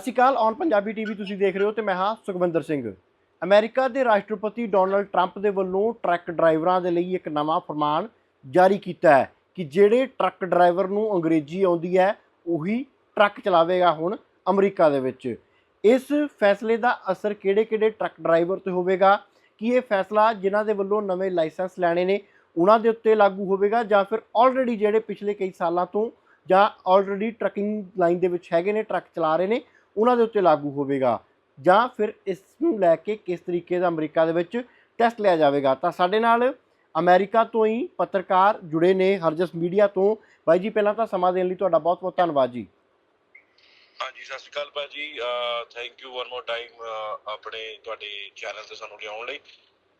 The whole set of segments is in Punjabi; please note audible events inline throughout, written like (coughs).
ਸਤਿ ਸ਼੍ਰੀ ਅਕਾਲ ਔਨ ਪੰਜਾਬੀ ਟੀਵੀ ਤੁਸੀਂ ਦੇਖ ਰਹੇ ਹੋ ਤੇ ਮੈਂ ਹਾਂ ਸੁਖਵਿੰਦਰ ਸਿੰਘ। ਅਮਰੀਕਾ ਦੇ ਰਾਸ਼ਟਰਪਤੀ ਡੋਨਲਡ ਟਰੰਪ ਦੇ ਵੱਲੋਂ ਟਰੱਕ ਡਰਾਈਵਰਾਂ ਦੇ ਲਈ ਇੱਕ ਨਵਾਂ ਫਰਮਾਨ ਜਾਰੀ ਕੀਤਾ ਹੈ ਕਿ ਜਿਹੜੇ ਟਰੱਕ ਡਰਾਈਵਰ ਨੂੰ ਅੰਗਰੇਜ਼ੀ ਆਉਂਦੀ ਹੈ, ਉਹੀ ਟਰੱਕ ਚਲਾਵੇਗਾ ਹੁਣ ਅਮਰੀਕਾ ਦੇ ਵਿੱਚ। ਇਸ ਫੈਸਲੇ ਦਾ ਅਸਰ ਕਿਹੜੇ-ਕਿਹੜੇ ਟਰੱਕ ਡਰਾਈਵਰ ਤੇ ਹੋਵੇਗਾ? ਕਿ ਇਹ ਫੈਸਲਾ ਜਿਨ੍ਹਾਂ ਦੇ ਵੱਲੋਂ ਨਵੇਂ ਲਾਇਸੈਂਸ ਲੈਣੇ ਨੇ, ਉਹਨਾਂ ਦੇ ਉੱਤੇ ਲਾਗੂ ਹੋਵੇਗਾ ਜਾਂ ਫਿਰ ਆਲਰੇਡੀ ਜਿਹੜੇ ਪਿਛਲੇ ਕਈ ਸਾਲਾਂ ਤੋਂ ਜਾਂ ਆਲਰੇਡੀ ਟਰੱਕਿੰਗ ਲਾਈਨ ਦੇ ਵਿੱਚ ਹੈਗੇ ਨੇ, ਟਰੱਕ ਚਲਾ ਰਹੇ ਨੇ ਉਹਨਾਂ ਦੇ ਉੱਤੇ ਲਾਗੂ ਹੋਵੇਗਾ ਜਾਂ ਫਿਰ ਇਸ ਨੂੰ ਲੈ ਕੇ ਕਿਸ ਤਰੀਕੇ ਦਾ ਅਮਰੀਕਾ ਦੇ ਵਿੱਚ ਟੈਸਟ ਲਿਆ ਜਾਵੇਗਾ। ਤਾਂ ਸਾਡੇ ਨਾਲ ਅਮਰੀਕਾ ਤੋਂ ਹੀ ਪੱਤਰਕਾਰ ਜੁੜੇ ਨੇ ਹਰਜਸ ਮੀਡੀਆ ਤੋਂ। ਬਾਈ ਜੀ, ਪਹਿਲਾਂ ਤਾਂ ਸਮਾਂ ਦੇਣ ਲਈ ਤੁਹਾਡਾ ਬਹੁਤ-ਬਹੁਤ ਧੰਨਵਾਦ ਜੀ। ਹਾਂਜੀ, ਸਤਿ ਸ਼੍ਰੀ ਅਕਾਲ ਭਾਜੀ। Thank you one more time ਆਪਣੇ ਤੁਹਾਡੇ ਚੈਨਲ ਤੇ ਸਾਨੂੰ ਲਿਆਉਣ ਲਈ।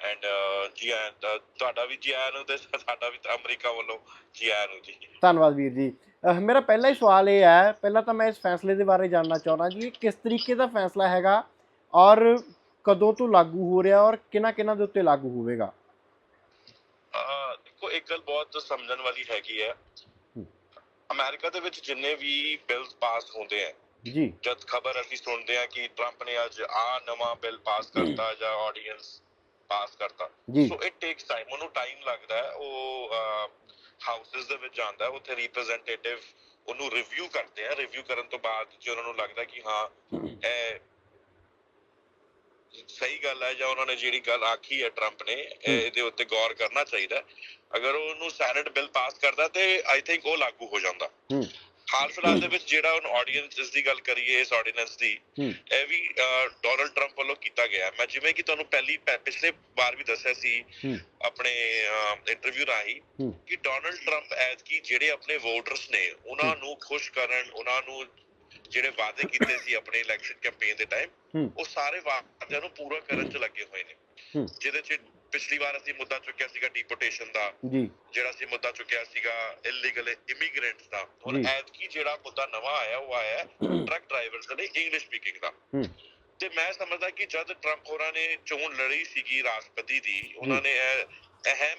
ਐਂਡ ਜੀ ਆਇਆਂ ਦਾ- ਤੁਹਾਡਾ ਵੀ ਜੀ ਆਇਆਂ ਨੂੰ ਤੇ ਸਾਡਾ ਵੀ ਅਮਰੀਕਾ ਵੱਲੋਂ ਜੀ ਆਇਆਂ ਨੂੰ ਜੀ। ਧੰਨਵਾਦ ਵੀਰ ਜੀ। ਅਹ ਮੇਰਾ ਪਹਿਲਾ ਹੀ ਸਵਾਲ ਇਹ ਹੈ ਪਹਿਲਾਂ ਤਾਂ ਮੈਂ ਇਸ ਫੈਸਲੇ ਦੇ ਬਾਰੇ ਜਾਣਨਾ ਚਾਹੁੰਦਾ ਜੀ ਇਹ ਕਿਸ ਤਰੀਕੇ ਦਾ ਫੈਸਲਾ ਹੈਗਾ ਔਰ ਕਦੋਂ ਤੋਂ ਲਾਗੂ ਹੋ ਰਿਹਾ ਔਰ ਕਿਹਨਾਂ ਕਿਹਨਾਂ ਦੇ ਉੱਤੇ ਲਾਗੂ ਹੋਵੇਗਾ? ਅਹ, ਦੇਖੋ ਇੱਕ ਗੱਲ ਬਹੁਤ ਸਮਝਣ ਵਾਲੀ ਹੈਗੀ ਹੈ। ਅਮਰੀਕਾ ਦੇ ਵਿੱਚ ਜਿੰਨੇ ਵੀ ਬਿਲਸ ਪਾਸ ਹੁੰਦੇ ਆ ਜੀ। ਜਦ ਖਬਰ ਅਸੀਂ ਸੁਣਦੇ ਆ ਕਿ ਟਰੰਪ ਨੇ ਅੱਜ ਆ ਨਵਾਂ ਬਿੱਲ ਪਾਸ ਕਰਤਾ ਜਾਂ ਆਡੀਅנס ਪਾਸ ਕਰਤਾ। ਸੋ ਇਟ ਟੇਕਸ ਟਾਈਮ ਉਹਨੂੰ ਟਾਈਮ ਲੱਗਦਾ ਹੈ। ਉਹ ਹਾਊਸਸ ਦੇ ਵਿੱਚ ਜਾਂਦਾ ਹੈ। ਉੱਥੇ ਰਿਪਰੈਜ਼ੈਂਟੇਟਿਵ ਉਹਨੂੰ ਰਿਵਿਊ ਕਰਦੇ ਆ। ਰਿਵਿਊ ਕਰਨ ਤੋਂ ਬਾਅਦ ਜੇ ਉਹਨਾਂ ਨੂੰ ਲੱਗਦਾ ਕਿ ਹਾਂ ਇਹ ਸਹੀ ਗੱਲ ਹੈ ਜਾਂ ਉਹਨਾਂ ਨੇ ਜਿਹੜੀ ਗੱਲ ਆਖੀ ਹੈ ਟਰੰਪ ਨੇ ਇਹ- ਇਹਦੇ ਉੱਤੇ ਗੌਰ ਕਰਨਾ ਚਾਹੀਦਾ। ਅਗਰ ਉਹਨੂੰ ਸੈਨੇਟ ਬਿੱਲ ਪਾਸ ਕਰਦਾ ਤੇ ਆਈ ਥਿੰਕ ਉਹ ਲਾਗੂ ਹੋ ਜਾਂਦਾ। ਹਾਲ ਫਿਲਹਾਲ ਦੇ ਵਿੱਚ ਜਿਹੜਾ ਉਹਨ ਆਡੀਅנס ਦੀ ਗੱਲ ਕਰੀਏ ਇਸ ਆਰਡੀਨੈਂਸ ਦੀ ਇਹ ਵੀ ਡੋਨਲਡ ਟਰੰਪ ਵੱਲੋਂ ਕੀਤਾ ਗਿਆ। ਮੈਂ ਜਿਵੇਂ ਕਿ ਤੁਹਾਨੂੰ ਪਹਿਲੀ ਪਹਿ- ਪਿਛਲੇ ਵਾਰ ਵੀ ਦੱਸਿਆ ਸੀ ਆਪਣੇ ਇੰਟਰਵਿਊ ਰਾਹੀਂ ਕਿ ਡੋਨਲਡ ਟਰੰਪ ਐਤਕੀ ਜਿਹੜੇ ਆਪਣੇ ਵੋਟਰਸ ਨੇ ਉਹਨਾਂ ਨੂੰ ਖੁਸ਼ ਕਰਨ ਉਹਨਾਂ ਨੂੰ ਜਿਹੜੇ ਵਾਅਦੇ ਕੀਤੇ ਸੀ ਆਪਣੇ ਇਲੈਕਸ਼ਨ ਕੈਂਪੇਨ ਦੇ ਟਾਈਮ ਉਹ ਸਾਰੇ ਵਾਅਦਿਆਂ ਨੂੰ ਪੂਰਾ ਕਰਨ 'ਚ ਲੱਗੇ ਹੋਏ ਨੇ। ਜਿਹਦੇ 'ਚ ਪਿਛਲੀ ਵਾਰ ਅਸੀਂ ਮੁੱਦਾ ਚੁੱਕਿਆ ਸੀਗਾ ਡਿਪੋਰਟੇਸ਼ਨ ਦਾ। ਜੀ। ਜਿਹੜਾ ਅਸੀਂ ਮੁੱਦਾ ਚੁੱਕਿਆ ਸੀਗਾ ਇਲੀਗਲ ਇਮੀਗ੍ਰੈਂਟਸ ਦਾ। ਹੁਣ। ਐਤਕੀ ਜਿਹੜਾ ਮੁੱਦਾ ਨਵਾਂ ਆਇਆ ਉਹ ਆਇਆ ਟਰੱਕ ਡਰਾਈਵਰਸ ਦੇ ਲਈ ਇੰਗਲਿਸ਼ ਸਪੀਕਿੰਗ ਦਾ। ਤੇ ਮੈਂ ਸਮਝਦਾ ਕਿ ਜਦ ਟਰੰਪ ਹੋਰਾਂ ਨੇ ਚੋਣ ਲੜੀ ਸੀਗੀ ਰਾਸ਼ਟਰਪਤੀ ਦੀ ਉਹਨਾਂ ਨੇ ਇਹ ਅਹਿਮ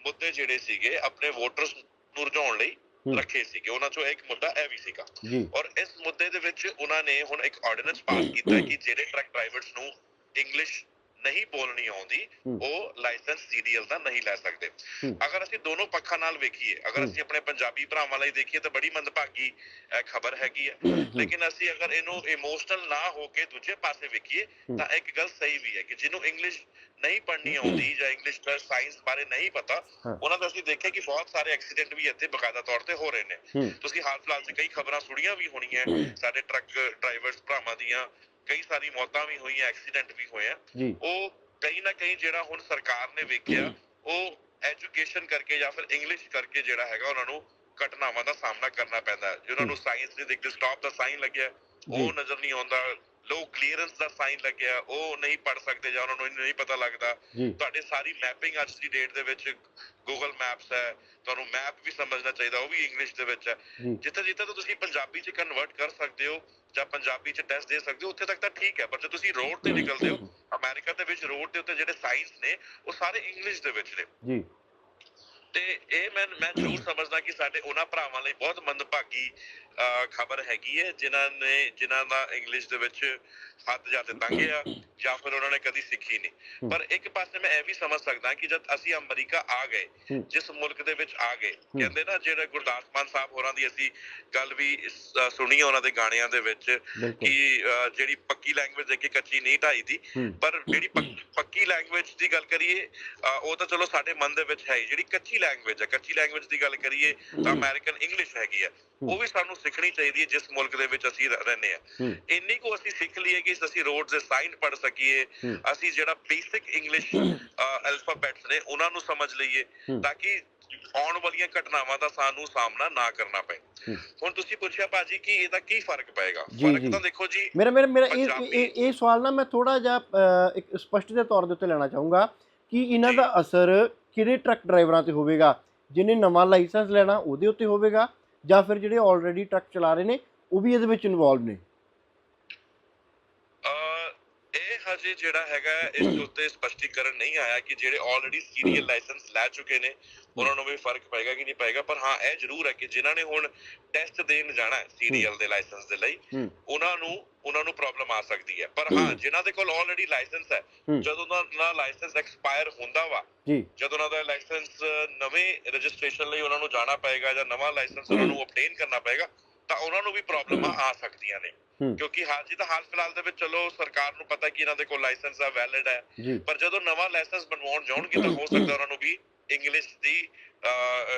ਮੁੱਦੇ ਜਿਹੜੇ ਸੀਗੇ ਆਪਣੇ ਵੋਟਰਸ ਨੂੰ ਰਝਾਉਣ ਲਈ। ਰੱਖੇ ਸੀਗੇ। ਉਹਨਾਂ ਚੋਂ ਇੱਕ ਮੁੱਦਾ ਇਹ ਵੀ ਸੀਗਾ। ਔਰ ਇਸ ਮੁੱਦੇ ਦੇ ਵਿੱਚ ਉਹਨਾਂ ਨੇ ਹੁਣ ਇੱਕ ਆਰਡੀਨੈਂਸ ਪਾਸ ਕੀਤਾ ਕਿ ਜਿਹੜੇ ਟਰੱਕ ਡਰਾਈਵਰਸ ਨੂੰ ਇੰਗਲਿਸ਼ ਨਹੀਂ ਬੋਲਣੀ ਆਉਂਦੀ। ਉਹ ਲਾਇਸੈਂਸ ਸੀਡੀਐਲ ਦਾ ਨਹੀਂ ਲੈ ਸਕਦੇ। ਅਗਰ ਅਸੀਂ ਦੋਨੋਂ ਪੱਖਾਂ ਨਾਲ ਵੇਖੀਏ ਅਗਰ। ਅਸੀਂ ਆਪਣੇ ਪੰਜਾਬੀ ਭਰਾਵਾਂ ਲਈ ਦੇਖੀਏ ਤਾਂ ਬੜੀ ਮੰਦਭਾਗੀ ਖਬਰ ਹੈਗੀ ਹੈ ਲੇਕਿਨ ਅਸੀਂ ਅਗਰ ਇਹਨੂੰ ਇਮੋਸ਼ਨਲ ਨਾ ਹੋ ਕੇ ਦੂਜੇ ਪਾਸੇ ਵੇਖੀਏ। ਤਾਂ ਇੱਕ ਗੱਲ ਸਹੀ ਵੀ ਹੈ ਕਿ ਜਿਹਨੂੰ ਇੰਗਲਿਸ਼ ਨਹੀਂ ਪੜ੍ਹਨੀ ਆਉਂਦੀ ਜਾਂ ਇੰਗਲਿਸ਼ ਦਾ ਸਾਇੰਸ ਬਾਰੇ ਨਹੀਂ ਪਤਾ। ਉਹਨਾਂ ਦਾ ਅਸੀਂ ਦੇਖਿਆ ਕਿ ਬਹੁਤ ਸਾਰੇ ਐਕਸੀਡੈਂਟ ਵੀ ਇੱਥੇ ਬਕਾਇਦਾ ਤੌਰ ਤੇ ਹੋ ਰਹੇ ਨੇ ਤੁਸੀਂ ਹਾਲ ਫਿਲਹਾਲ 'ਚ ਕਈ ਖਬਰਾਂ ਸੁਣੀਆਂ ਵੀ ਹੋਣੀਆਂ ਸਾਡੇ ਟਰੱਕ ਡਰਾਈਵਰਸ ਭਰਾਵਾਂ ਦੀਆਂ ਕਈ ਸਾਰੀ ਮੌਤਾਂ ਵੀ ਹੋਈਆਂ ਐਕਸੀਡੈਂਟ ਵੀ ਹੋਏ ਆ। ਉਹ ਕहीं ਨਾ ਕहीं ਜਿਹੜਾ ਹੁਣ ਸਰਕਾਰ ਨੇ ਵੇਖਿਆ ਉਹ ਐਜੂਕੇਸ਼ਨ ਕਰਕੇ ਜਾਂ ਫਿਰ ਇੰਗਲਿਸ਼ ਕਰਕੇ ਜਿਹੜਾ ਹੈਗਾ ਉਹਨਾਂ ਨੂੰ ਘਟਨਾਵਾਂ ਦਾ ਸਾਹਮਣਾ ਕਰਨਾ ਪੈਂਦਾ ਹੈ। ਜਿਹਨਾਂ ਨੂੰ ਸਾਇੰਸ ਦੇ ਦੇਖਦੇ ਸਟਾਪ ਦਾ ਸਾਈਨ ਲੱਗਿਆ ਉਹ ਨਜ਼ਰ ਨਹੀਂ ਆਉਂਦਾ ਲੋ ਕਲੀਅਰੈਂਸ ਦਾ ਸਾਈਨ ਲੱਗਿਆ ਉਹ ਨਹੀਂ ਪੜ ਸਕਦੇ ਜਾਂ ਉਹਨਾਂ ਨੂੰ ਨਹੀਂ ਪਤਾ ਲੱਗਦਾ। ਤੁਹਾਡੇ ਸਾਰੀ ਮੈਪਿੰਗ ਅੱਜ ਦੀ ਡੇਟ ਦੇ ਵਿੱਚ ਗੂਗਲ ਮੈਪਸ ਹੈ ਤੁਹਾਨੂੰ ਮੈਪ ਵੀ ਸਮਝਣਾ ਚਾਹੀਦਾ ਉਹ ਵੀ ਇੰਗਲਿਸ਼ ਦੇ ਵਿੱਚ ਹੈ। ਜਿੱਥੇ ਜਿੱਥੇ ਤੋਂ ਤੁਸੀਂ ਪੰਜਾਬੀ ਚ ਕਨਵਰਟ ਕਰ ਸਕਦੇ ਹੋ ਜਾਂ ਪੰਜਾਬੀ ਚ ਟੈਸਟ ਦੇ ਸਕਦੇ ਹੋ ਉੱਥੇ ਤੱਕ ਤਾਂ ਠੀਕ ਹੈ ਪਰ ਜੇ ਤੁਸੀਂ ਰੋਡ ਤੇ ਨਿਕਲਦੇ ਹੋ ਅਮਰੀਕਾ ਦੇ ਵਿੱਚ ਰੋਡ ਦੇ ਉੱਤੇ ਜਿਹੜੇ ਸਾਈਨਸ ਨੇ ਉਹ ਸਾਰੇ ਇੰਗਲਿਸ਼ ਦੇ ਵਿੱਚ ਨੇ। ਜੀ। ਤੇ ਇਹ ਮੈਂ ਮੈਂ ਜ਼ਰੂਰ ਸਮਝਦਾ ਕਿ ਸਾਡੇ ਉਹਨਾਂ ਭਰਾਵਾਂ ਲਈ ਬਹੁਤ ਮੰਦਭਾਗੀ ਖਬਰ ਹੈਗੀ ਹੈ ਜਿਨ੍ਹਾਂ ਨੇ ਜਿਨ੍ਹਾਂ ਦਾ ਇੰਗਲਿਸ਼ ਦੇ ਵਿੱਚ ਹੱਥ ਜਾਂ ਤੇ ਤੰਗੇ ਆ ਜਾਂ ਫਿਰ ਉਹਨਾਂ ਨੇ ਕਦੀ ਸਿੱਖੀ ਨਹੀਂ। ਪਰ ਇੱਕ ਪਾਸੇ ਮੈਂ ਇਹ ਵੀ ਸਮਝ ਸਕਦਾ ਕਿ ਜਦ ਅਸੀਂ ਅਮਰੀਕਾ ਆ ਗਏ। ਜਿਸ ਮੁਲਕ ਦੇ ਵਿੱਚ ਆ ਗਏ ਕਹਿੰਦੇ ਨਾ ਜਿਹੜਾ ਗੁਰਦਾਸ ਮਾਨ ਸਾਹਿਬ ਹੋਰਾਂ ਦੀ ਅਸੀਂ ਗੱਲ ਵੀ ਸੁਣੀ ਉਹਨਾਂ ਦੇ ਗਾਣਿਆਂ ਦੇ ਵਿੱਚ ਕਿ ਜਿਹੜੀ ਪੱਕੀ ਲੈਂਗੁਏਜ ਦੇ ਕੇ ਕੱਚੀ ਨਹੀਂ ਢਾਈ ਦੀ ਪਰ ਜਿਹੜੀ ਪੱਕ- ਲੈਂਗੁਏਜ ਦੀ ਗੱਲ ਕਰੀਏ ਉਹ ਤਾਂ ਚਲੋ ਸਾਡੇ ਮਨ ਦੇ ਵਿੱਚ ਹੈ ਹੀ। ਜਿਹੜੀ ਕੱਚੀ ਲੈਂਗੁਏਜ ਹੈ ਕੱਚੀ ਲੈਂਗੁਏਜ ਦੀ ਗੱਲ ਕਰੀਏ ਤਾਂ ਅਮਰੀਕਨ ਇੰਗਲਿਸ਼ ਹੈਗੀ ਆ ਉਹ ਵੀ ਸਾਨੂੰ ਸਿੱਖਣੀ ਚਾਹੀਦੀ ਹੈ ਜਿਸ ਮੁਲਕ ਦੇ ਵਿੱਚ ਅਸੀਂ ਰਹਿੰਦੇ ਆ ਇੰਨੀ ਕੋ ਅਸੀਂ ਸਿੱਖ ਲਈਏ ਕਿ ਅਸੀਂ ਰੋਡ ਦੇ ਸਾਈਨ ਪੜ ਸਕੀਏ। ਅਸੀਂ ਜਿਹੜਾ ਬੇਸਿਕ ਇੰਗਲਿਸ਼ ਅਲਫਾਬੈਟਸ ਨੇ ਉਹਨਾਂ ਨੂੰ ਸਮਝ ਲਈਏ। ਤਾਂ ਕਿ ਆਉਣ ਵਾਲੀਆਂ ਘਟਨਾਵਾਂ ਦਾ ਸਾਨੂੰ ਸਾਹਮਣਾ ਨਾ ਕਰਨਾ ਪਏ। ਹੁਣ ਤੁਸੀਂ ਪੁੱਛਿਆ ਭਾਜੀ ਕਿ ਇਹਦਾ ਕੀ ਫ਼ਰਕ ਪਏਗਾ ਫ਼ਰਕ। ਤਾਂ ਦੇਖੋ ਜੀ ਮੇਰਾ ਮੇਰਾ ਮੇਰਾ ਇਹ ਇਹ ਸਵਾਲ ਨਾ ਮੈਂ ਥੋੜਾ ਜਿਹਾ ਇੱਕ ਸਪਸ਼ਟ ਦੇ ਤੌਰ ਦੇ ਉੱਤੇ ਲੈਣਾ ਚਾਹੂੰਗਾ ਕਿ ਇਹਨਾਂ ਦਾ ਅਸਰ ਕਿਹੜੇ ਟਰੱਕ ਡਰਾਈਵਰਾਂ ਤੇ ਹੋਵੇਗਾ ਜਿਹਨੇ ਨਵਾਂ ਲਾਇਸੈਂਸ ਲੈਣਾ ਉਹਦੇ ਉੱਤੇ ਹੋਵੇਗਾ ਜਾਂ ਫਿਰ ਜਿਹੜੇ ਆਲਰੇਡੀ ਟਰੱਕ ਚਲਾ ਰਹੇ ਨੇ ਉਹ ਵੀ ਇਹਦੇ ਵਿੱਚ ਇਨਵੋਲਵ ਨੇ ਅਹ ਇਹ ਹਜੇ ਜਿਹੜਾ ਹੈਗਾ ਇਸ ਉੱਤੇ ਸਪਸ਼ਟੀਕਰਨ ਨਹੀਂ ਆਇਆ ਕਿ ਜਿਹੜੇ ਆਲਰੇਡੀ ਸੀਰੀਅਲ ਲਾਇਸੈਂਸ ਲੈ ਚੁੱਕੇ ਨੇ ਉਹਨਾਂ ਨੂੰ ਵੀ ਫ਼ਰਕ ਪਏਗਾ ਕਿ ਨਹੀਂ ਪਏਗਾ ਪਰ ਹਾਂ ਇਹ ਜ਼ਰੂਰ ਹੈ ਕਿ ਜਿਨ੍ਹਾਂ ਨੇ ਹੁਣ ਟੈਸਟ ਦੇਣ ਜਾਣਾ ਹੈ ਸੀਰੀਅਲ ਦੇ ਲਾਇਸੈਂਸ ਦੇ ਲਈ। ਉਹਨਾਂ ਨੂੰ ਉਹਨਾਂ ਨੂੰ ਪ੍ਰੋਬਲਮ ਆ ਸਕਦੀ ਹੈ। ਪਰ ਹਾਂ। ਜਿਨ੍ਹਾਂ ਦੇ ਕੋਲ ਆਲਰੇਡੀ ਲਾਇਸੈਂਸ ਹੈ। ਜਦੋਂ ਉਹਨਾਂ ਦਾ ਲਾਇਸੈਂਸ ਐਕਸਪਾਇਰ ਹੁੰਦਾ ਵਾ ਜਦੋਂ ਉਹਨਾਂ ਦਾ ਲਾਇਸੈਂਸ ਨਵੇਂ ਰਜਿਸਟ੍ਰੇਸ਼ਨ ਲਈ ਉਹਨਾਂ ਨੂੰ ਜਾਣਾ ਪਏਗਾ ਜਾਂ ਨਵਾਂ ਲਾਇਸੈਂਸ ਉਹਨਾਂ ਨੂੰ ਅਪਡੇਟ ਕਰਨਾ ਪਏਗਾ ਤਾਂ ਉਹਨਾਂ ਨੂੰ ਵੀ ਪ੍ਰੋਬਲਮਾਂ ਆ ਸਕਦੀਆਂ ਨੇ। ਕਿਉਂਕਿ ਹਾਲ ਜੀ ਤਾਂ ਹਾਲ ਫਿਲਹਾਲ ਦੇ ਵਿੱਚ ਚਲੋ ਸਰਕਾਰ ਨੂੰ ਪਤਾ ਕਿ ਇਹਨਾਂ ਦੇ ਕੋਲ ਲਾਇਸੈਂਸ ਆ ਵੈਲਿਡ ਹੈ ਪਰ ਜਦੋਂ ਨਵਾਂ ਲਾਇਸੈਂਸ ਬਣਵਾਉਣ ਜਾਣਗੇ ਤਾਂ (coughs) ਹੋ ਸਕਦਾ ਉਹਨਾਂ ਨੂੰ ਵੀ ਇੰਗਲਿਸ਼ ਦੀ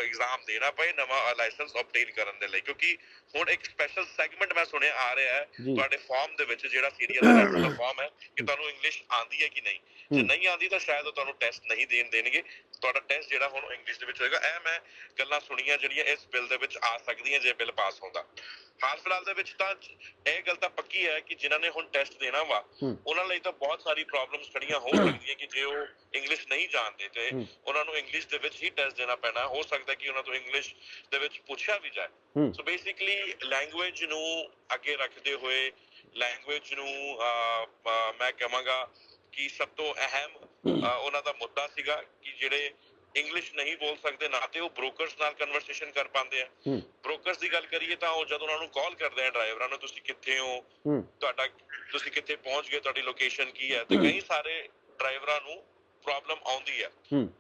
ਐਗਜ਼ਾਮ ਦੇਣਾ ਪਏ ਨਵਾਂ ਲਾਇਸੈਂਸ ਅਪਡੇਟ ਕਰਨ ਦੇ ਲਈ। ਕਿਉਂਕਿ ਹੁਣ ਇੱਕ ਸਪੈਸ਼ਲ ਸੈਗਮੈਂਟ ਮੈਂ ਸੁਣਿਆ ਆ ਰਿਹਾ ਹੈ। ਤੁਹਾਡੇ ਫਾਰਮ ਦੇ ਵਿੱਚ ਜਿਹੜਾ ਸੀਰੀਅਲ ਲਾਇਸੈਂਸ ਦਾ ਫਾਰਮ ਹੈ ਕਿ ਤੁਹਾਨੂੰ ਇੰਗਲਿਸ਼ ਆਂਦੀ ਹੈ ਕਿ ਨਹੀਂ? ਜੇ। ਨਹੀਂ ਆਂਦੀ ਤਾਂ ਸ਼ਾਇਦ ਉਹ ਤੁਹਾਨੂੰ ਟੈਸਟ ਨਹੀਂ ਦੇਣ ਦੇਣਗੇ। ਤੁਹਾਡਾ ਟੈਸਟ ਜਿਹੜਾ ਹੁਣ ਇੰਗਲਿਸ਼ ਦੇ ਵਿੱਚ ਹੋਏਗਾ। ਇਹ ਮੈਂ ਗੱਲਾਂ ਸੁਣੀਆਂ ਜਿਹੜੀਆਂ ਇਸ ਬਿੱਲ ਦੇ ਵਿੱਚ ਆ ਸਕਦੀਆਂ ਜੇ ਬਿੱਲ ਪਾਸ ਹੁੰਦਾ। ਹਾਲ ਫਿਲਹਾਲ ਦੇ ਵਿੱਚ ਤਾਂ ਇਹ ਗੱਲ ਤਾਂ ਪੱਕੀ ਹੈ ਕਿ ਜਿਨ੍ਹਾਂ ਨੇ ਹੁਣ ਟੈਸਟ ਦੇਣਾ ਵਾ। ਉਹਨਾਂ ਲਈ ਤਾਂ ਬਹੁਤ ਸਾਰੀ ਪ੍ਰੋਬਲਮਸ ਖੜੀਆਂ ਹੋ। ਸਕਦੀਆਂ ਕਿ ਜੇ ਉਹ ਇੰਗਲਿਸ਼ ਨਹੀਂ ਜਾਣਦੇ ਤੇ। ਉਹਨਾਂ ਨੂੰ ਇੰਗਲਿਸ਼ ਦੇ ਵਿੱਚ ਹੀ ਟੈਸਟ ਦੇਣਾ ਪੈਣਾ ਹੋ ਸਕਦਾ ਕਿ ਉਹਨਾਂ ਤੋਂ ਇੰਗਲਿਸ਼ ਦੇ ਵਿੱਚ ਪੁੱਛਿਆ ਵੀ ਜਾਏ। ਸੋ ਬੇਸਿਕਲੀ ਲੈਂਗੁਏਜ ਨੂੰ ਅੱਗੇ ਰੱਖਦੇ ਹੋਏ ਲੈਂਗੁਏਜ ਨੂੰ ਮੈਂ ਕਹਾਂਗਾ ਕਿ ਸਭ ਤੋਂ ਅਹਿਮ ਅਹ, ਉਹਨਾਂ ਦਾ ਮੁੱਦਾ ਸੀਗਾ ਕਿ ਜਿਹੜੇ ਇੰਗਲਿਸ਼ ਨਹੀਂ ਬੋਲ ਸਕਦੇ ਨਾ ਤੇ ਉਹ ਬ੍ਰੋਕਰਸ ਨਾਲ ਕਨਵਰਸੇਸ਼ਨ ਕਰ ਪਾਉਂਦੇ ਆ। ਬ੍ਰੋਕਰਸ ਦੀ ਗੱਲ ਕਰੀਏ ਤਾਂ ਉਹ ਜਦੋਂ ਉਹਨਾਂ ਨੂੰ ਕਾਲ ਕਰਦੇ ਆ ਡਰਾਈਵਰਾਂ ਨੂੰ ਤੁਸੀਂ ਕਿੱਥੇ ਹੂੰ? ਤੁਹਾਡਾ ਤੁਸੀਂ ਕਿੱਥੇ ਪਹੁੰਚ ਗਏ? ਤੁਹਾਡੀ ਲੋਕੇਸ਼ਨ ਕੀ ਹੈ? ਤੇ ਕਈ ਸਾਰੇ ਡਰਾਈਵਰਾਂ ਨੂੰ ਪ੍ਰੋਬਲਮ ਆਉਂਦੀ ਹੈ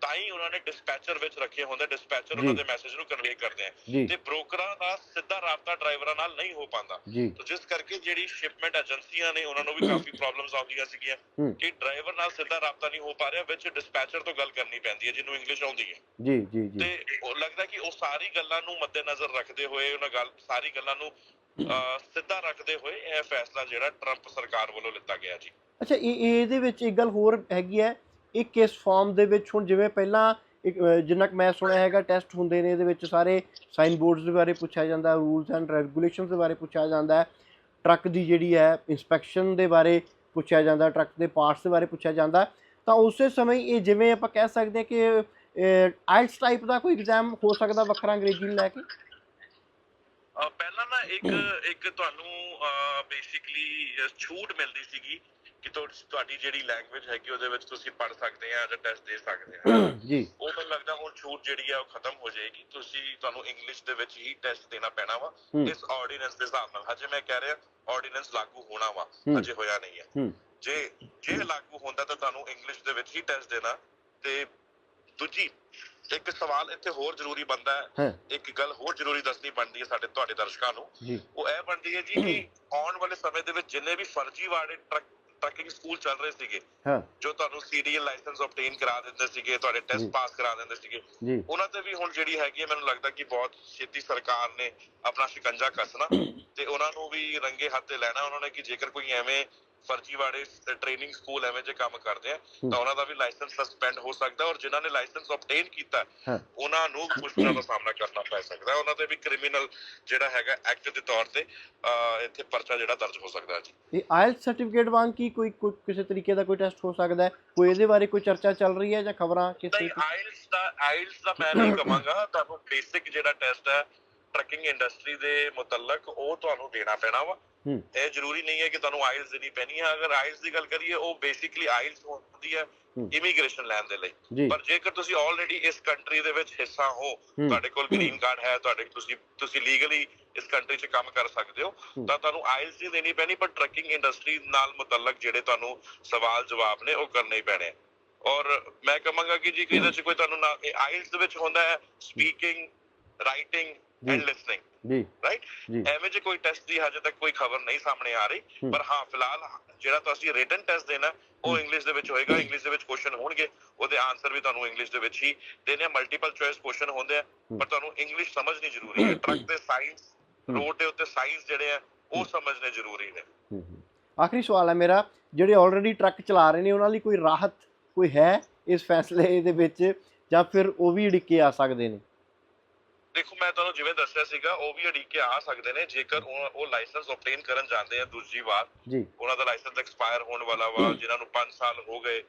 ਤਾਂ ਹੀ ਉਹਨਾਂ ਨੇ ਡਿਸਪੈਚਰ ਵਿੱਚ ਰੱਖੇ ਹੁੰਦੇ ਡਿਸਪੈਚਰ। ਉਹਨਾਂ ਦੇ ਮੈਸੇਜ ਨੂੰ ਕਨਵੇ ਕਰਦੇ ਆ। ਤੇ ਬ੍ਰੋਕਰਾਂ ਦਾ ਸਿੱਧਾ ਰਾਬਤਾ ਡਰਾਈਵਰਾਂ ਨਾਲ ਨਹੀਂ ਹੋ ਪਾਉਂਦਾ। ਤੋ ਜਿਸ ਕਰਕੇ ਜਿਹੜੀ ਸ਼ਿਪਮੈਂਟ ਏਜੰਸੀਆਂ ਨੇ ਉਹਨਾਂ ਨੂੰ ਵੀ ਕਾਫੀ ਪ੍ਰੋਬਲਮਸ ਆਉਂਦੀਆਂ ਸੀਗੀਆਂ। ਕਿ ਡਰਾਈਵਰ ਨਾਲ ਸਿੱਧਾ ਰਾਬਤਾ ਨਹੀਂ ਹੋ ਪਾ ਰਿਹਾ ਵਿੱਚ ਡਿਸਪੈਚਰ ਤੋਂ ਗੱਲ ਕਰਨੀ ਪੈਂਦੀ ਹੈ ਜਿਹਨੂੰ ਇੰਗਲਿਸ਼ ਆਉਂਦੀ ਹੈ। ਜੀ ਜੀ ਜੀ। ਤੇ ਉਹ ਲੱਗਦਾ ਕਿ ਉਹ ਸਾਰੀ ਗੱਲਾਂ ਨੂੰ ਮੱਦੇਨਜ਼ਰ ਰੱਖਦੇ ਹੋਏ ਉਹਨਾਂ ਗੱਲ ਸਾਰੀ ਗੱਲਾਂ ਨੂੰ ਸਿੱਧਾ ਰੱਖਦੇ ਹੋਏ ਇਹ ਫੈਸਲਾ ਜਿਹੜਾ ਟਰੰਪ ਸਰਕਾਰ ਵੱਲੋਂ ਲਿੱਤਾ ਗਿਆ ਜੀ। ਅੱਛਾ ਇਹ- ਇਹਦੇ ਵਿੱਚ ਇੱਕ ਗੱਲ ਹੋਰ ਹੈਗੀ ਹੈ ਇੱਕ ਇਸ ਫਾਰਮ ਦੇ ਵਿੱਚ? ਹੁਣ ਜਿਵੇਂ ਪਹਿਲਾਂ ਇੱਕ, ਜਿੰਨਾ ਕੁ ਮੈਂ ਸੁਣਿਆ ਹੈਗਾ ਟੈਸਟ ਹੁੰਦੇ ਨੇ ਇਹਦੇ ਵਿੱਚ ਸਾਰੇ ਸਾਈਨ ਬੋਰਡਸ ਦੇ ਬਾਰੇ ਪੁੱਛਿਆ ਜਾਂਦਾ ਰੂਲਸ ਐਂਡ ਰੈਗੂਲੇਸ਼ਨਸ ਦੇ ਬਾਰੇ ਪੁੱਛਿਆ ਜਾਂਦਾ ਟਰੱਕ ਦੀ ਜਿਹੜੀ ਹੈ ਇਨਸਪੈਕਸ਼ਨ ਦੇ ਬਾਰੇ ਪੁੱਛਿਆ ਜਾਂਦਾ ਟਰੱਕ ਦੇ ਪਾਰਟਸ ਦੇ ਬਾਰੇ ਪੁੱਛਿਆ ਜਾਂਦਾ। ਤਾਂ ਉਸੇ ਸਮੇਂ ਇਹ ਜਿਵੇਂ ਆਪਾਂ ਕਹਿ ਸਕਦੇ ਹਾਂ ਕਿ ਆਇਲਸ ਟਾਈਪ ਦਾ ਕੋਈ ਐਗਜ਼ਾਮ ਹੋ ਸਕਦਾ ਵੱਖਰਾ ਅੰਗਰੇਜ਼ੀ ਨੂੰ ਲੈ ਕੇ? ਪਹਿਲਾਂ ਨਾ ਇੱਕ ਇੱਕ ਤੁਹਾਨੂੰ ਬੇਸਿਕਲੀ ਛੂਟ ਮਿਲਦੀ ਸੀਗੀ। ਕਿ ਤੁਹਾ- ਤੁਹਾਡੀ ਜਿਹੜੀ ਲੈਂਗੁਏਜ ਹੈਗੀ ਉਹਦੇ ਵਿੱਚ ਤੁਸੀਂ ਪੜ੍ਹ ਸਕਦੇ ਆ ਜਾਂ ਟੈਸਟ ਦੇ ਸਕਦੇ ਆ। (coughs) ਜੀ। ਉਹ ਮੈਨੂੰ ਲੱਗਦਾ ਹੁਣ ਛੂਟ ਜਿਹੜੀ ਆ ਉਹ ਖਤਮ ਹੋ ਜਾਏਗੀ। ਤੁਸੀਂ ਤੁਹਾਨੂੰ ਇੰਗਲਿਸ਼ ਦੇ ਵਿੱਚ ਹੀ ਟੈਸਟ ਦੇਣਾ ਪੈਣਾ ਵਾ। ਇਸ ਆਰਡੀਨੈਂਸ ਦੇ ਹਿਸਾਬ ਨਾਲ। ਹਜੇ ਮੈਂ ਕਹਿ ਰਿਹਾ ਆਰਡੀਨੈਂਸ ਲਾਗੂ ਹੋਣਾ ਵਾ। ਹਜੇ ਹੋਇਆ ਨਹੀਂ ਹੈ। ਜੇ ਜੇ ਲਾਗੂ ਹੁੰਦਾ ਤਾਂ ਤੁਹਾਨੂੰ ਇੰਗਲਿਸ਼ ਦੇ ਵਿੱਚ ਹੀ ਟੈਸਟ ਦੇਣਾ। ਤੇ ਦੂਜੀ ਇੱਕ ਸਵਾਲ ਇੱਥੇ ਹੋਰ ਜ਼ਰੂਰੀ ਬਣਦਾ ਹੈ। ਇੱਕ ਗੱਲ ਹੋਰ ਜ਼ਰੂਰੀ ਦੱਸਣੀ ਬਣਦੀ ਹੈ ਸਾਡੇ ਤੁਹਾਡੇ ਦਰਸ਼ਕਾਂ ਨੂੰ। ਉਹ ਇਹ ਬਣਦੀ ਹੈ ਜੀ (coughs) ਕਿ ਆਉਣ ਵਾਲੇ ਸਮੇਂ ਦੇ ਵਿੱਚ ਜਿੰਨੇ ਵੀ ਫਰਜ਼ੀਵਾੜੇ ਟਰੱਕ ਟਰੱਕਿੰਗ ਸਕੂਲ ਚੱਲ ਰਹੇ ਸੀਗੇ ਹਾਂ। ਜੋ ਤੁਹਾਨੂੰ ਸੀਰੀਅਲ ਲਾਇਸੈਂਸ ਆਬਟੇਨ ਕਰਾ ਦਿੰਦੇ ਸੀਗੇ ਤੁਹਾਡੇ। ਟੈਸਟ ਪਾਸ ਕਰਾ ਦਿੰਦੇ ਸੀਗੇ। ਉਹਨਾਂ ਤੇ ਵੀ ਹੁਣ ਜਿਹੜੀ ਹੈਗੀ ਹੈ ਮੈਨੂੰ ਲੱਗਦਾ ਕਿ ਬਹੁਤ ਛੇਤੀ ਸਰਕਾਰ ਨੇ ਆਪਣਾ ਸ਼ਿਕੰਜਾ ਕੱਸਣਾ (coughs) ਤੇ ਉਹਨਾਂ ਨੂੰ ਵੀ ਰੰਗੇ ਹੱਥ ਤੇ ਲੈਣਾ ਉਹਨਾਂ ਨੇ ਕਿ ਜੇਕਰ ਕੋਈ ਐਵੇਂ ਫਰਜ਼ੀਵਾੜੇ ਟ੍ਰੇਨਿੰਗ ਸਕੂਲ ਐਵੇਂ ਜੇ ਕੰਮ ਕਰਦੇ ਆ। ਤਾਂ ਉਹਨਾਂ ਦਾ ਵੀ ਲਾਇਸੈਂਸ ਸਸਪੈਂਡ ਹੋ ਸਕਦਾ ਔਰ ਜਿਨ੍ਹਾਂ ਨੇ ਲਾਇਸੈਂਸ ਆਬਟੇਨ ਕੀਤਾ। ਉਹਨਾਂ ਨੂੰ ਮੁਸ਼ਕਲਾਂ ਦਾ ਸਾਹਮਣਾ ਕਰਨਾ ਪੈ ਸਕਦਾ ਹੈ। ਉਹਨਾਂ ਤੇ ਵੀ ਕ੍ਰਿਮੀਨਲ ਜਿਹੜਾ ਹੈਗਾ ਐਕਟ ਦੇ ਤੌਰ ਤੇ ਇੱਥੇ ਪਰਚਾ ਜਿਹੜਾ ਦਰਜ ਹੋ ਸਕਦਾ ਜੀ ਇਹ ਆਇਲਸ ਸਰਟੀਫਿਕੇਟ ਵਾਂਗ ਕੀ ਕੋਈ ਕਿਸੇ ਤਰੀਕੇ ਦਾ ਕੋਈ ਟੈਸਟ ਹੋ ਸਕਦਾ ਹੈ ਕੋਈ ਇਹਦੇ ਬਾਰੇ ਕੋਈ ਚਰਚਾ ਚੱਲ ਰਹੀ ਹੈ ਜਾਂ ਖਬਰਾਂ ਕਿਸ ਆਇਲਸ ਦਾ ਆਇਲਸ ਦਾ ਮੈਂ ਨਹੀਂ ਕਹਾਂਗਾ ਤੁਹਾਨੂੰ ਬੇਸਿਕ ਜਿਹੜਾ ਟੈਸਟ ਹੈ ਟਰੱਕਿੰਗ ਇੰਡਸਟਰੀ ਦੇ ਮੁਤਲਕ ਉਹ ਤੁਹਾਨੂੰ ਦੇਣਾ ਪੈਣਾ ਵਾ। ਇਹ ਜ਼ਰੂਰੀ ਨਹੀਂ ਹੈ ਕਿ ਤੁਹਾਨੂੰ ਆਇਲਸ ਦੇਣੀ ਪੈਣੀ ਹੈ ਅਗਰ ਆਇਲਸ ਦੀ ਗੱਲ ਕਰੀਏ ਉਹ ਬੇਸਿਕਲੀ ਆਇਲਸ ਹੁੰਦੀ ਹੈ। ਇਮੀਗ੍ਰੇਸ਼ਨ ਲੈਣ ਦੇ ਲਈ ਪਰ ਜੇਕਰ ਤੁਸੀਂ ਆਲਰੇਡੀ ਇਸ ਕੰਟਰੀ ਦੇ ਵਿੱਚ ਹਿੱਸਾ ਹੋ। ਤੁਹਾਡੇ ਕੋਲ ਗ੍ਰੀਨ ਕਾਰਡ ਹੈ ਤੁਹਾਡੇ ਤੁਸੀਂ ਤੁਸੀਂ ਲੀਗਲੀ ਇਸ ਕੰਟਰੀ 'ਚ ਕੰਮ ਕਰ ਸਕਦੇ ਹੋ। ਤਾਂ ਤੁਹਾਨੂੰ ਆਇਲਸ ਨਹੀਂ ਦੇਣੀ ਪੈਣੀ ਪਰ ਟਰੱਕਿੰਗ ਇੰਡਸਟਰੀ ਨਾਲ ਮੁਤਲਕ ਜਿਹੜੇ ਤੁਹਾਨੂੰ ਸਵਾਲ ਜਵਾਬ ਨੇ ਉਹ ਕਰਨੇ ਪੈਣੇ ਔਰ ਮੈਂ ਕਹਾਂਗਾ ਕਿ ਜੀ ਕਿ ਇਹਦੇ 'ਚ ਕੋਈ ਤੁਹਾਨੂੰ ਨਾ ਆਇਲਸ ਦੇ ਵਿੱਚ ਹੁੰਦਾ ਹੈ ਸਪੀਕਿੰਗ ਰਾਈਟਿੰਗ ਐਂਡ। ਲਿਸਨਿੰਗ ਜੀ ਰਾਈਟ ਐਵੇਂ ਜੇ ਕੋਈ ਟੈਸਟ ਦੀ ਹਜੇ ਤੱਕ ਕੋਈ ਖਬਰ ਨਹੀਂ ਸਾਹਮਣੇ ਆ ਰਹੀ। ਪਰ ਹਾਂ ਫਿਲਹਾਲ ਜਿਹੜਾ ਤੁਸੀਂ ਰਿਟਨ ਟੈਸਟ ਦੇਣਾ ਉਹ। ਇੰਗਲਿਸ਼ ਦੇ ਵਿੱਚ ਹੋਏਗਾ ਇੰਗਲਿਸ਼ ਦੇ ਵਿੱਚ ਕੁਐਸਚਨ ਹੋਣਗੇ ਉਹਦੇ ਆਨਸਰ ਵੀ ਤੁਹਾਨੂੰ ਇੰਗਲਿਸ਼ ਦੇ ਵਿੱਚ ਹੀ ਦੇਣੇ ਆ ਮਲਟੀਪਲ ਚੋਇਸ ਕੁਐਸਚਨ ਹੁੰਦੇ ਆ। ਪਰ ਤੁਹਾਨੂੰ ਇੰਗਲਿਸ਼ ਸਮਝਣੀ ਜ਼ਰੂਰੀ ਹੈ ਟਰੱਕ ਦੇ ਸਾਇੰਸ। ਰੋਡ ਦੇ ਉੱਤੇ ਸਾਇੰਸ ਜਿਹੜੇ ਆ ਉਹ ਸਮਝਣੇ ਜ਼ਰੂਰੀ ਨੇ। ਆਖਰੀ ਸਵਾਲ ਹੈ ਮੇਰਾ ਜਿਹੜੇ ਆਲਰੇਡੀ ਟਰੱਕ ਚਲਾ ਰਹੇ ਨੇ ਉਹਨਾਂ ਲਈ ਕੋਈ ਰਾਹਤ ਕੋਈ ਹੈ ਇਸ ਫੈਸਲੇ ਦੇ ਵਿੱਚ ਜਾਂ ਫਿਰ ਉਹ ਵੀ ਅੜਿੱਕੇ ਆ ਸਕਦੇ ਨੇ ਦੇਖੋ ਮੈਂ ਤੁਹਾਨੂੰ ਜਿਵੇਂ ਦੱਸਿਆ ਸੀਗਾ ਉਹ ਵੀ ਅੜੀਕੇ ਆ ਸਕਦੇ ਨੇ ਜੇਕਰ ਉਹ ਲਾਇਸੈਂਸ ਆਬਟੇਨ ਕਰਨ ਜਾਂਦੇ ਆ ਦੂਜੀ ਵਾਰ। ਜੀ। ਉਹਨਾਂ ਦਾ ਲਾਇਸੈਂਸ ਐਕਸਪਾਇਰ ਹੋਣ ਵਾਲਾ ਵਾ ਜਿਨ੍ਹਾਂ ਨੂੰ 5 ਸਾਲ ਹੋ ਗਏ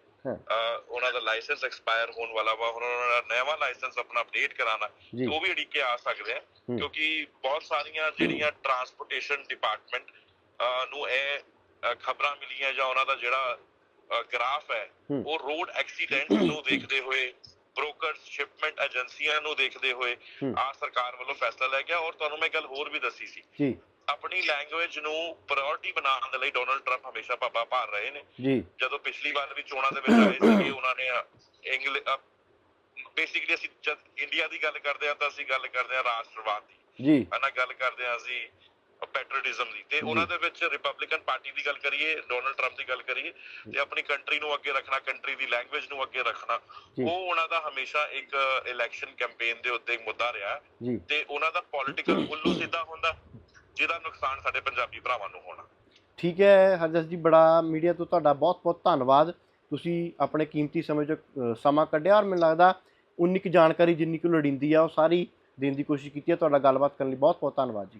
ਉਹਨਾਂ ਦਾ ਲਾਇਸੈਂਸ ਐਕਸਪਾਇਰ ਹੋਣ ਵਾਲਾ ਵਾ ਉਹਨਾਂ ਦਾ ਨਵਾਂ ਲਾਇਸੈਂਸ ਆਪਣਾ ਅਪਡੇਟ ਕਰਾਉਣਾ ਜੀ। ਉਹ ਵੀ ਅੜੀਕੇ ਆ ਸਕਦੇ ਆ। ਕਿਉਂਕਿ ਬਹੁਤ ਸਾਰੀਆਂ ਜਿਹੜੀਆਂ ਟਰਾਂਸਪੋਰਟੇਸ਼ਨ ਡਿਪਾਰਟਮੈਂਟ ਨੂੰ ਇਹ ਖਬਰਾਂ ਮਿਲੀਆਂ ਜਾਂ ਉਹਨਾਂ ਦਾ ਜਿਹੜਾ ਗ੍ਰਾਫ ਹੈ। ਉਹ ਰੋਡ ਐਕਸੀਡੈਂਟਸ (coughs) ਨੂੰ ਦੇਖਦੇ ਹੋਏ ਬ੍ਰੋਕਰਸ ਸ਼ਿਪਮੈਂਟ ਏਜੰਸੀਆਂ ਨੂੰ ਦੇਖਦੇ ਹੋਏ। ਆ ਸਰਕਾਰ ਵੱਲੋਂ ਫੈਸਲਾ ਲਿਆ ਗਿਆ ਔਰ ਤੁਹਾਨੂੰ ਮੈਂ ਗੱਲ ਹੋਰ ਵੀ ਦੱਸੀ ਸੀ। ਜੀ। ਆਪਣੀ ਲੈਂਗੁਏਜ ਨੂੰ ਪ੍ਰਾਇੋਰਟੀ ਬਣਾਉਣ ਦੇ ਲਈ ਡੋਨਲਡ ਟਰੰਪ ਹਮੇਸ਼ਾ ਪਾਪਾ ਭਾਰ ਰਹੇ ਨੇ। ਜੀ। ਜਦੋਂ ਪਿਛਲੀ ਵਾਰ ਵੀ ਚੋਣਾਂ ਦੇ ਵਿੱਚ ਆਏ ਸੀਗੇ ਉਹਨਾਂ ਨੇ ਇੰਗਲਿਸ਼ ਬੇਸਿਕਲੀ ਅਸੀਂ ਜਦ ਇੰਡੀਆ ਦੀ ਗੱਲ ਕਰਦੇ ਹਾਂ ਤਾਂ ਅਸੀਂ ਗੱਲ ਕਰਦੇ ਹਾਂ ਰਾਸ਼ਟਰਵਾਦ ਦੀ। ਜੀ। ਹਨਾ ਗੱਲ ਕਰਦੇ ਹਾਂ ਅਸੀਂ ਪੈਟਰੀਓਟਿਜ਼ਮ ਦੀ। ਤੇ। ਉਹਨਾਂ ਦੇ ਵਿੱਚ ਰਿਪਬਲਿਕਨ ਪਾਰਟੀ ਦੀ ਗੱਲ ਕਰੀਏ ਡੋਨਲਡ ਟਰੰਪ ਦੀ ਗੱਲ ਕਰੀਏ ਤੇ ਆਪਣੀ ਕੰਟਰੀ ਨੂੰ ਅੱਗੇ ਰੱਖਣਾ ਕੰਟਰੀ ਦੀ ਲੈਂਗੁਏਜ ਨੂੰ ਅੱਗੇ ਰੱਖਣਾ। ਉਹ ਉਹਨਾਂ ਦਾ ਹਮੇਸ਼ਾ ਇੱਕ ਇਲੈਕਸ਼ਨ ਕੈਂਪੇਨ ਦੇ ਉੱਤੇ ਇੱਕ ਮੁੱਦਾ ਰਿਹਾ। ਤੇ ਉਹਨਾਂ ਦਾ ਪੋਲਿਟੀਕਲ ਉੱਲੂ ਸਿੱਧਾ ਹੁੰਦਾ ਜਿਹਦਾ ਨੁਕਸਾਨ ਸਾਡੇ ਪੰਜਾਬੀ ਭਰਾਵਾਂ ਨੂੰ ਹੋਣਾ। ਠੀਕ ਹੈ ਹਰਜਸ ਜੀ ਬੜਾ ਮੀਡੀਆ ਤੋਂ ਤੁਹਾਡਾ ਬਹੁਤ ਬਹੁਤ ਧੰਨਵਾਦ। ਤੁਸੀਂ ਆਪਣੇ ਕੀਮਤੀ ਸਮੇਂ ਚੋਂ ਸਮਾਂ ਕੱਢਿਆ ਔਰ ਮੈਨੂੰ ਲੱਗਦਾ ਉਨੀ ਕੁ ਜਾਣਕਾਰੀ ਜਿੰਨੀ ਕੁ ਲੋੜੀਂਦੀ ਆ ਉਹ ਸਾਰੀ ਦੇਣ ਦੀ ਕੋਸ਼ਿਸ਼ ਕੀਤੀ ਹੈ। ਤੁਹਾਡਾ ਗੱਲਬਾਤ ਕਰਨ ਲਈ ਬਹੁਤ ਬਹੁਤ ਧੰਨਵਾਦ ਜੀ।